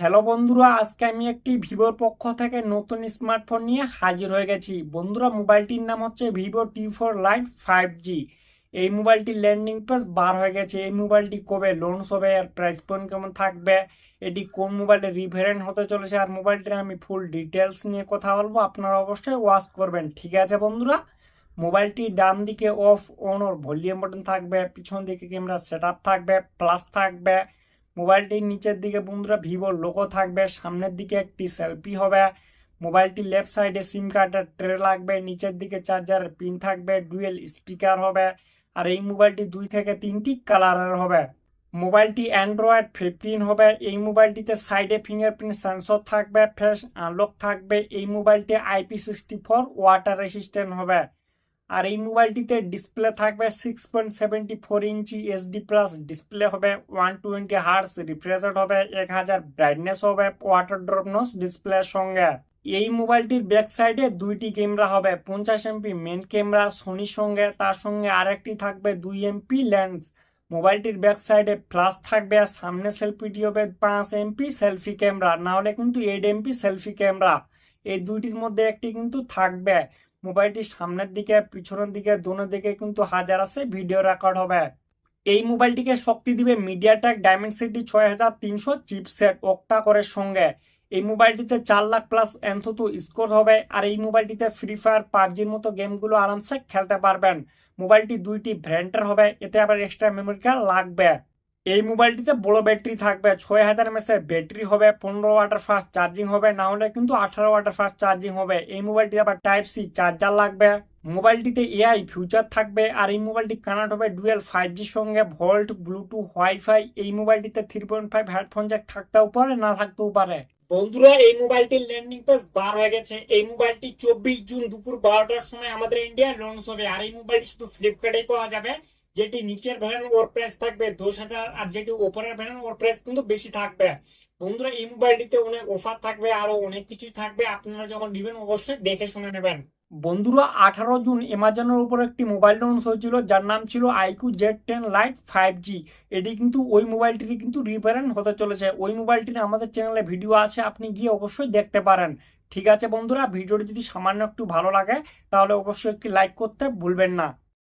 Hello বন্ধুরা, আজকে আমি একটি ভিভোর পক্ষ থেকে নতুন স্মার্টফোন নিয়ে হাজির হয়ে গেছি। বন্ধুরা, মোবাইলটির নাম হচ্ছে Vivo T four lite five G. এই মোবাইলটির ল্যান্ডিং পেজ বার হয়ে গেছে। এই মোবাইলটি কবে লঞ্চ হবে আর প্রাইস পয়েন্ট কেমন থাকবে, এটি কোন মোবাইলের রিভেরেন্ট হতে চলেছে, আর মোবাইলটির আমি ফুল ডিটেলস নিয়ে কথা বলব, আপনারা অবশ্যই ওয়াচ করবেন। ঠিক আছে বন্ধুরা? মোবাইলটি ডান দিকে off on or volume button থাকবে, পিছন দিকে ক্যামেরা সেট থাকবে প্লাস থাকবে। মোবাইলটির নিচের দিকে বন্ধুরা ভিভোর লোগো থাকবে, সামনের দিকে একটি সেলফি হবে, মোবাইলটির লেফট সাইডে সিম কার্ডের ট্রে লাগবে, নিচের দিকে চার্জারের পিন থাকবে ডুয়েল স্পিকার হবে, আর এই মোবাইলটি দুই থেকে তিনটি কালারের হবে। মোবাইলটি অ্যান্ড্রয়েড ফিফটিন হবে, এই মোবাইলটিতে সাইডে ফিঙ্গারপ্রিন্ট সেন্সর থাকবে ফেস আনলক থাকবে, এই মোবাইলটি IP sixty four water resistant হবে। আর এই মোবাইলটিতে ডিসপ্লে থাকবে six point seventy four inch HD plus display হবে ওয়ান টোয়েন্টি হার্স রিফ্রেশ হবে এক হাজার ব্রাইটনেস হবে ওয়াটার ড্রপনেস ডিসপ্লের সঙ্গে। এই মোবাইলটির ব্যাক সাইডে দুইটি ক্যামেরা হবে, পঞ্চাশ এমপি মেন ক্যামেরা সোনির সঙ্গে, তার সঙ্গে আরেকটি থাকবে দুই এমপি লেন্স মোবাইলটির ব্যাক সাইডে ফ্লাশ থাকবে আর সামনে সেলফিটি হবে পাঁচ এমপি সেলফি ক্যামেরা না হলে কিন্তু এইট এমপি সেলফি ক্যামেরা এই দুইটির মধ্যে একটি কিন্তু থাকবে। মোবাইলটি সামনের দিকে, পিছনের দিকে দোনো দিকে কিন্তু হাজার আছে ভিডিও রেকর্ড হবে। এই মোবাইলটিকে শক্তি দিবে মিডিয়াটেক ডায়মেন্সিটি ছয় হাজার তিনশো চিপসেট অক্টা করের সঙ্গে। এই মোবাইলটিতে চার লাখ প্লাস এনথুতু স্কোর হবে, আর এই মোবাইলটিতে ফ্রি ফায়ার পাবজির মতো গেমগুলো আরামসে খেলতে পারবেন। মোবাইলটি দুইটি ব্র্যান্ডের হবে, এতে আবার এক্সট্রা মেমোরি কার্ড লাগবে। এই মোবাইলটিতে বড় ব্যাটারি থাকবে, ছয় হাজার এমএসের ব্যাটারি হবে, পনেরো ওয়াটার ফাস্ট চার্জিং হবে, না হলে কিন্তু আঠারো ওয়াটার ফাস্ট চার্জিং হবে। এই মোবাইলটি আবার টাইপ সি চার্জার লাগবে। মোবাইলটিতে এআই ফিউচার থাকবে, আর এই মোবাইলটি কানেক্ট হবে ডুয়েল ফাইভ জির সঙ্গে ভোল্ট ব্লুটুথ ওয়াইফাই এই মোবাইলটিতে three point five headphone jack থাকতেও পারে, না থাকতেও পারে। বন্ধুরা, এই মোবাইলটির ল্যান্ডিং পেজ বার হয়ে গেছে। এই মোবাইলটি চব্বিশ জুন দুপুর বারোটার সময় আমাদের ইন্ডিয়ায় লঞ্চ হবে। আর এই মোবাইলটি শুধু ফ্লিপকার্টে পাওয়া যাবে। যেটি নিচের ভ্যান ওর প্রাইস থাকবে, দশ হাজার, আর যেটি ওপরের ভ্যান ওর প্রাইস কিন্তু বেশি থাকবে। বন্ধুরা, এই মোবাইলটিতে অনেক অফার থাকবে, আরও অনেক কিছুই থাকবে। আপনারা যখন নেবেন, অবশ্যই দেখে শুনে নেবেন। বন্ধুরা, আঠারো জুন অ্যামাজনের উপর একটি মোবাইল লঞ্চ হয়েছিল, যার নাম ছিল iQOO Z ten lite five G এটি কিন্তু ওই মোবাইলটির কিন্তু রিপেয়ারেন্ট হতে চলেছে। ওই মোবাইলটির আমাদের চ্যানেলে ভিডিও আছে, আপনি গিয়ে অবশ্যই দেখতে পারেন। ঠিক আছে বন্ধুরা ভিডিওটি যদি সামান্য একটু ভালো লাগে, তাহলে অবশ্যই একটি লাইক করতে ভুলবেন না।